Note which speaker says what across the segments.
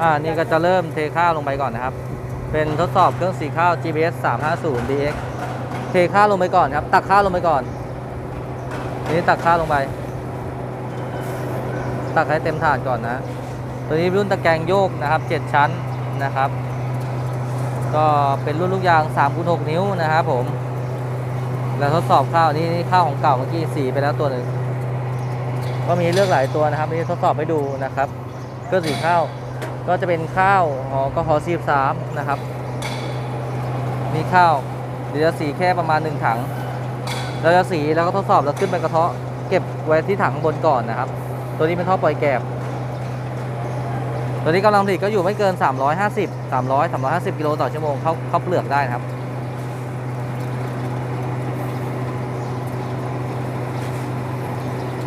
Speaker 1: อ่านี่ก็จะเริ่มเทข้าวลงไปก่อนนะครับ เป็นทดสอบเครื่องสีข้าว GPS 350 DX เทข้าวลงไปก่อนครับ ตักข้าวลงไปก่อน นี่ตักข้าวลงไป ตักให้เต็มถาดก่อนนะ ตัวนี้รุ่นตะแกรงโยกนะครับ 7 ชั้นนะครับ ก็เป็นรุ่นลูกยาง3คูณ6นิ้วนะครับผม แล้วทดสอบข้าวนี่นี่ข้าวของเก่าเมื่อกี้สีไปแล้วตัวหนึ่ง ก็มีเลือกหลายตัวนะครับนี่ทดสอบให้ดูนะครับ เครื่องสีข้าว ก็จะเป็นข้าวหอกหอซีสามนะครับ มีข้าวเดี๋ยวจะสีแค่ประมาณหนึ่งถัง เราจะสีแล้วก็ทดสอบแล้วขึ้นไปกระเทาะเก็บไว้ที่ถังข้างบนก่อนนะครับ ตัวนี้เป็นท่อปล่อยแกบตัวนี้กำลังผลิตก็อยู่ไม่เกิน 350 300 350กิโลต่อชั่วโมงเขาเขาเปลือกได้นะครับ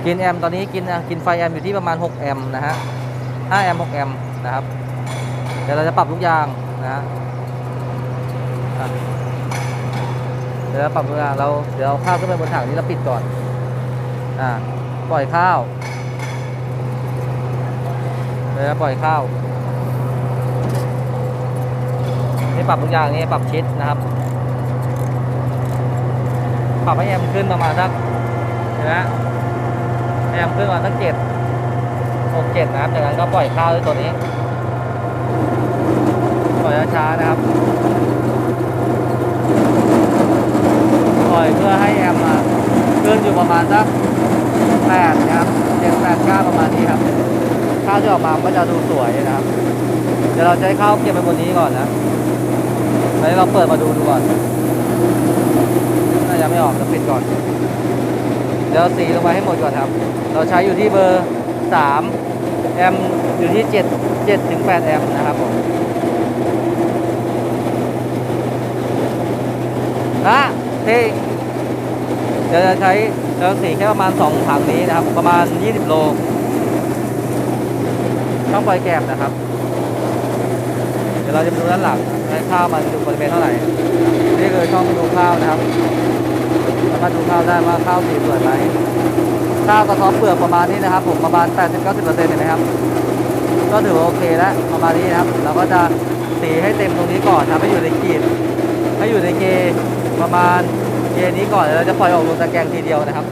Speaker 1: กินแอมตอนนี้กินกินไฟแอมอยู่ที่ประมาณ 6 แอมนะฮะ 5 แอม 6 แอม นะครับ เดี๋ยวเราจะปรับทุกอย่างนะฮะเดี๋ยวเราปรับทุกอย่างเราเดี๋ยวเอาข้าวขึ้นไปบนถังนี้เราปิดก่อนอ่าปล่อยข้าวเดี๋ยวเราปล่อยข้าวนี่ปรับทุกอย่างนี่ปรับชิดนะครับ ปรับให้แอมขึ้นประมาณสักเห็นไหมแอมขึ้นมาตั้งเจ็ดหกเจ็ดนะครับจากนั้นก็ปล่อยข้าวด้วยตัวนี้ ปล่อยช้าๆนะครับ ปล่อยเพื่อให้แอมมาขึ้นอยู่ประมาณสักแปดนะครับเจ็ดแปดเก้าประมาณนี้ครับ ข้าวที่ออกมาก็จะดูสวยนะครับ เดี๋ยวเราจะให้ข้าวเก็บไปบนนี้ก่อนนะแล้วเราเปิดมาดูดูก่อนน่าจะไม่ออกจะปิดก่อน เดี๋ยวสีลงไปให้หมดก่อนครับ เราใช้อยู่ที่เบอร์3 แอมอยู่ที่7 7ถึง8แอมนะครับผมนะเทเดี๋ยวจะใช้เราสีแค่ประมาณ 2 ถังนี้นะครับ ประมาณ 20 โลช่องปล่อยแกบนะครับ เดี๋ยวเราจะมาดูด้านหลังให้ข้าวมันอยู่บริเวณเท่าไหร่ นี่คือช่องดูข้าวนะครับสามารถดูข้าวได้ว่าข้าวสีสวยไหม ข้าวกระท้อเปลือกประมาณนี้นะครับ ผมประมาณ 80-90%เห็นไหมครับ ก็ถือว่าโอเคแล้วประมาณนี้นะครับ เราก็จะสีให้เต็มตรงนี้ก่อนนะให้อยู่ในขีดให้อยู่ในเกประมาณเกนี้ก่อนแล้วเราจะปล่อยออกลงตะแกรงทีเดียวนะครับ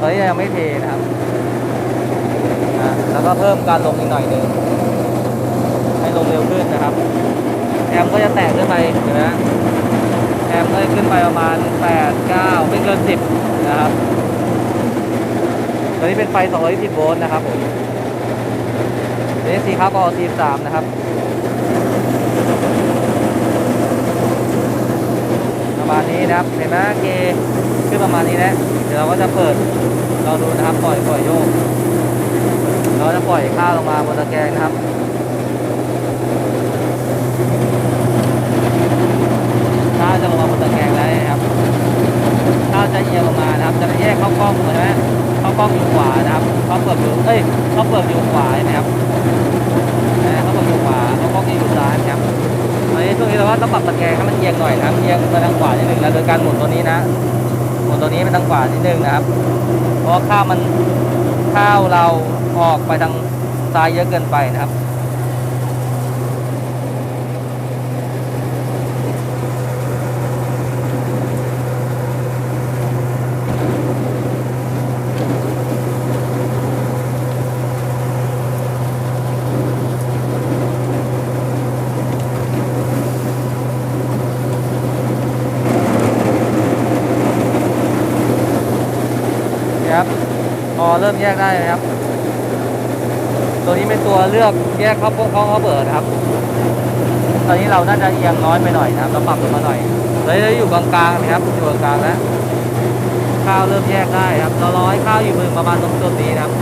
Speaker 1: ตอนนี้ยังไม่เทนะครับแล้วก็เพิ่มการลงอีกหน่อยหนึ่งให้ลงเร็วขึ้นนะครับแอมก็จะแตกขึ้นไปเห็นไหมแอมก็จะขึ้นไปประมาณ8 9ไม่เกิน10นะครับ ตัวนี้เป็นไฟ 220 โวลต์นะครับผมตัวนี้สีขาวก็43นะครับประมาณนี้นะครับเห็นไหมเกขึ้นประมาณนี้นะเดี๋ยวเราก็จะเปิดลองดูนะครับปล่อยปล่อยโยก เราจะปล่อยข้าวลงมาบนตะแกรงนะครับข้าวจะลงมาบนตะแกรงแล้วนะครับข้าวจะเอียงลงมานะครับจะแยกเข้ากล้องเห็นไหม กล้องอยู่ขวานะครับเขาเปิดอยู่เอ้ยเขาเปิดอยู่ขวานไหมครับเขาเปิดอยู่ขวาเขากล้องอยู่ซ้ายนะครับตอนนี้ช่วงนี้เราก็ต้องปรับตะแกรงให้มันเอียงหน่อยนะครับเอียงไปทางขวานิดนึงนะโดยการหมุนตัวนี้นะหมุนตัวนี้ไปทางขวานิดนึงนะครับ เพราะข้าวมันข้าวเราออกไปทางซ้ายเยอะเกินไปนะครับ เริ่มแยกได้นะครับ ตัวนี้เป็นตัวเลือกแยกข้าพวกเข้าเข้าเบิดครับ ตอนนี้เราน่าจะเอียงน้อยไปหน่อยนะครับเราปรับลงมาหน่อยเลยเราอยู่กลางๆนะครับอยู่กลางๆแล้วข้าวเริ่มแยกได้ครับเราร้อยข้าวอยู่มือประมาณตรงจุดนี้นะครับ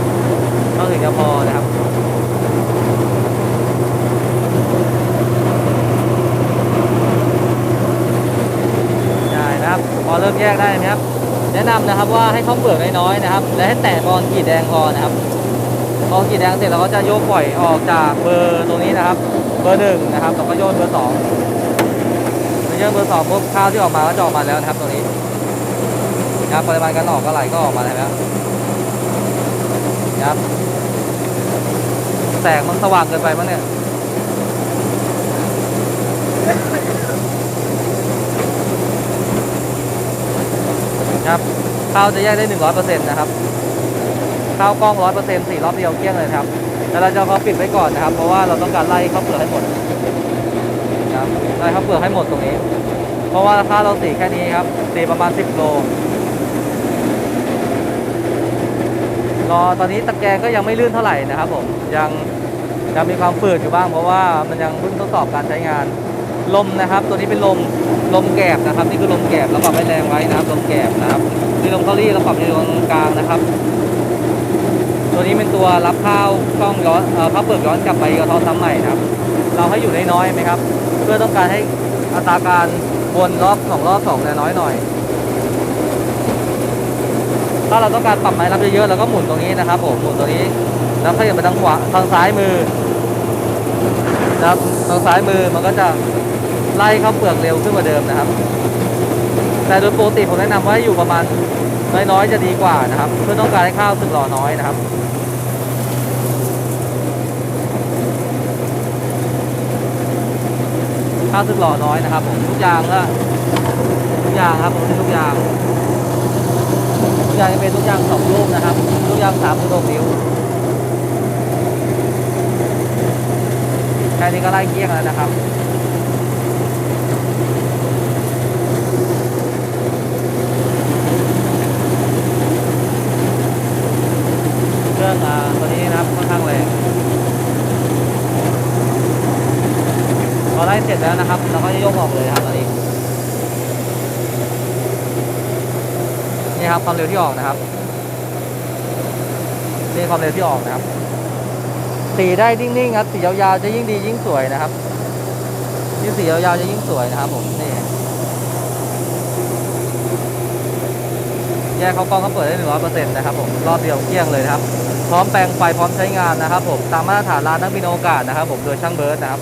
Speaker 1: ก็ถึงจะพอนะครับได้นะครับ พอเริ่มแยกได้นะครับ แนะนำนะครับว่าให้เข้าเปลือกน้อยๆนะครับ และให้แตะบอลขีดแดงพอนะครับพอขีดแดงเสร็จเราก็จะโยกปล่อยออกจากเบอร์ตรงนี้นะครับ เบอร์หนึ่งนะครับเราก็โยนเบอร์สองเมื่อโยนเบอร์สองปุ๊บข้าวที่ออกมาก็จะออกมาแล้วนะครับตรงนี้นะครับปริมาณการออกก็ไหลก็ออกมาแล้วนะครับแสงมันสว่างเกินไปมั้งเนี่ย ครับข้าวจะแยกได้หนึ่งร้อยเปอร์เซ็นต์นะครับข้าวกล้องร้อยเปอร์เซ็นต์สี่รอบเดียวเกลี้ยงเลยครับแต่เราจะเอาเขาปิดไว้ก่อนนะครับ เพราะว่าเราต้องการไล่ข้าวเปลือกให้หมดนะครับไล่ข้าวเปลือกให้หมดตรงนี้ เพราะว่าข้าเราสีแค่นี้ครับสีประมาณสิบโลรอตอนนี้ตะแกรงก็ยังไม่ลื่นเท่าไหร่นะครับผมยังยังมีความฝืดอยู่บ้างเพราะว่ามันยังเพิ่งทดสอบการใช้งาน ลมนะครับ ตัวนี้เป็นลมลมแกบนะครับนี่คือลมแกบเราปรับให้แรงไว้นะครับ ลมแกบนะครับนี่ลมเกาหลีเราปรับในตรงกลางนะครับ ตัวนี้เป็นตัวรับข้าวกล้องย้อนเอ่อข้าวเปลือกย้อนกลับไปกระท้อซ้ำใหม่นะครับ เราให้อยู่ได้น้อยไหมครับ เพื่อต้องการให้อัตราการวนรอบสองรอบสองน้อยหน่อยถ้าเราต้องการปรับไม้รับเยอะๆเราก็หมุนตรงนี้นะครับผมหมุนตรงนี้แล้วขยับไปทางขวาทางซ้ายมือนะครับทางซ้ายมือมันก็จะ ไล่เข้าเปลือกเร็วขึ้นกว่าเดิมนะครับ แต่โดยปกติผมแนะนำว่าอยู่ประมาณน้อยๆจะดีกว่านะครับ เพื่อต้องการให้ข้าวสึกหล่อน้อยนะครับข้าวสึกหล่อน้อยนะครับผมทุกอย่างก็ทุกอย่างครับผมทุกอย่างทุกอย่างจะเป็นทุกอย่างสองลูกนะครับทุกอย่างสามถึงหกนิ้วแค่นี้ก็ไล่เกลี้ยงแล้วนะครับ เครื่องอ่าตัวนี้นะครับค่อนข้างแรงพอไล่เสร็จ แล้วนะครับ เราก็จะยกออกเลยครับตอนนี้นี่ครับความเร็วที่ออกนะครับนี่ความเร็วที่ออกนะครับ สีได้นิ่งๆครับสียาวๆจะยิ่งดียิ่งสวยนะครับยิ่งสียาวๆจะยิ่งสวยนะครับ ผมนี่แยกเขากล้องเขาเปิดได้หนึ่งร้อยเปอร์เซ็นต์นะครับผมรอบเดียวเกลี้ยงเลยนะครับ พร้อมแปลงไฟพร้อมใช้งานนะครับ ผมตามมาตรฐานร้านนักบินโอกาศนะครับ ผมโดยช่างเบิร์ดนะครับ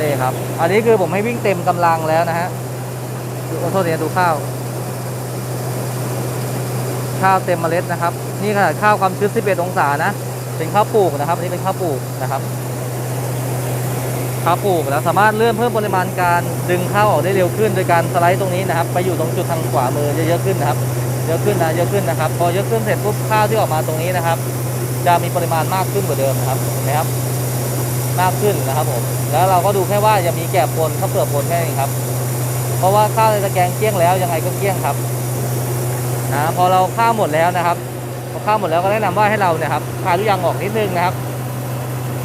Speaker 1: นี่ครับ อันนี้คือผมให้วิ่งเต็มกำลังแล้วนะฮะดูขอโทษทีนะดูข้าว ข้าวเต็มเมล็ดนะครับ นี่ขนาดข้าวความชื้น 11 องศานะ เป็นข้าวปลูกนะครับ อันนี้เป็นข้าวปลูกนะครับ ข้าวปลูกแล้วสามารถเลื่อนเพิ่มปริมาณการดึงข้าวออกได้เร็วขึ้น โดยการสไลด์ตรงนี้นะครับ ไปอยู่ตรงจุดทางขวามือเยอะๆขึ้นนะครับ เยอะขึ้นนะ เยอะขึ้นนะครับ พอเยอะขึ้นเสร็จปุ๊บข้าวที่ออกมาตรงนี้นะครับ จะมีปริมาณมากขึ้นกว่าเดิมนะครับเห็นะครับ มากขึ้นนะครับผมแล้วเราก็ดูแค่ว่าอย่ามีแกบปนข้าวเปลือกปนแค่นี้ครับ เพราะว่าข้าวในตะแกรงเกลี้ยงแล้วยังไงก็เกลี้ยงครับนะพอเราข้าวหมดแล้วนะครับพอข้าวหมดแล้วก็แนะนำว่าให้เราเนี่ยครับคลายทุกอย่างออกนิดนึงนะครับ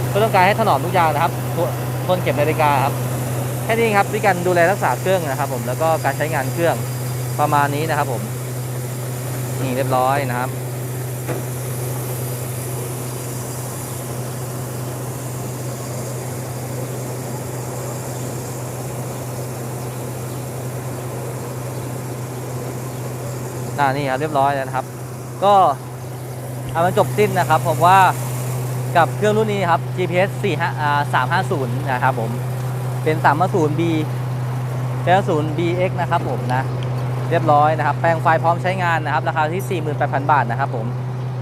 Speaker 1: เพื่อต้องการให้ถนอมทุกอย่างนะครับทนทนเก็บนาฬิกาครับแค่นี้ครับด้วยการดูแลรักษาเครื่องนะครับ ผมแล้วก็การใช้งานเครื่องประมาณนี้นะครับ ผมนี่เรียบร้อยนะครับ อ่านี่ครับเรียบร้อยแล้วนะครับ ก็เอามันจบสิ้นนะครับผมว่ากับเครื่องรุ่นนี้ครับ GPS 4 5อ่า350 นะครับผม เป็น 350 B 350 BX นะครับผมนะ เรียบร้อยนะครับ แปลงไฟพร้อมใช้งานนะครับ ราคาที่ 48,000 บาทนะครับผม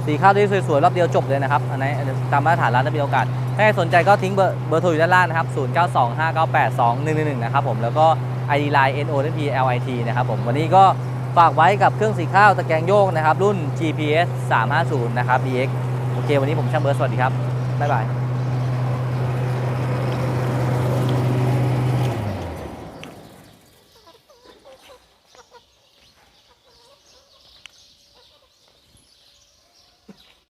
Speaker 1: สีข้าวได้สวยๆ รอบเดียวจบเลยนะครับ อันนี้ตามมาตรฐานร้านถ้ามีโอกาส ถ้าใครสนใจก็ทิ้งเบอร์เบอร์โทรอยู่ด้านล่างนะครับ 0925982111 นะครับผม แล้วก็ ID line NOP LIT นะครับผม วันนี้ก็ ฝากไว้กับเครื่องสีข้าวตะแกรงโยกนะครับ รุ่น GPS 350 นะครับ DX โอเค วันนี้ผมช่างเบิร์ดสวัสดีครับ บ๊ายบาย